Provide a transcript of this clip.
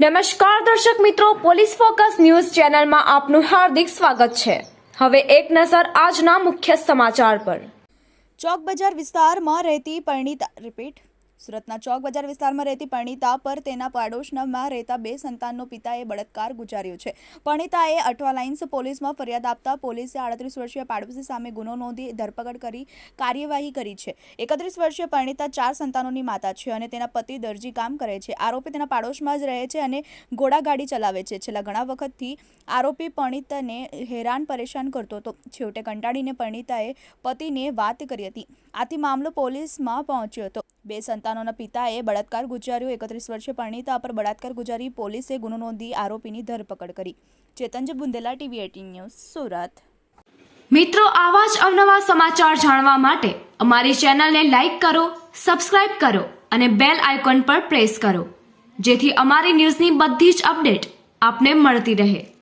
નમસ્કાર દર્શક મિત્રો, પોલીસ ફોકસ ન્યૂઝ ચેનલમાં આપનું હાર્દિક સ્વાગત છે. હવે એક નજર આજના મુખ્ય સમાચાર પર. ચોક બજાર વિસ્તારમાં રહેતી પરિણીતા, રિપીટ. સુરતના ચોક બજાર વિસ્તારમાં રહેતી પરણિતા પર તેના પાડોશમાં રહેતા બે સંતાનનો પિતાએ બળાત્કાર ગુજાર્યો છે. પરણિતાએ અઠવા લાઇન્સ પોલીસમાં ફરિયાદ આપતા પોલીસે આડત્રીસ વર્ષીય પાડોશી સામે ગુનો નોંધી ધરપકડ કરી કાર્યવાહી કરી છે. એકત્રીસ વર્ષીય પરણિતા ચાર સંતાનોની માતા છે અને તેના પતિ દરજી કામ કરે છે. આરોપી તેના પાડોશમાં જ રહે છે અને ઘોડાગાડી ચલાવે છે. છેલ્લા ઘણા વખતથી આરોપી પરણિતાને હેરાન પરેશાન કરતો હતો. છેવટે કંટાળીને પરણિતાએ પતિને વાત કરી હતી. આથી મામલો પોલીસમાં પહોંચ્યો હતો. બે સંતાનોના પિતાએ બળાત્કાર ગુજાર્યો. એકત્રીસ વર્ષે પરણિતા પર બળાત્કાર ગુજારી પોલીસે ગુનો નોંધી આરોપીની ધરપકડ કરી. Chetanji Bundela TV eighteen news, Surat. મિત્રો, આવા જ અવનવા સમાચાર જાણવા માટે અમારી ચેનલને લાઇક કરો, સબસ્ક્રાઇબ કરો અને બેલ આઇકોન પર પ્રેસ કરો, જેથી અમારી ન્યૂઝની બધી જ અપડેટ આપને મળતી રહે.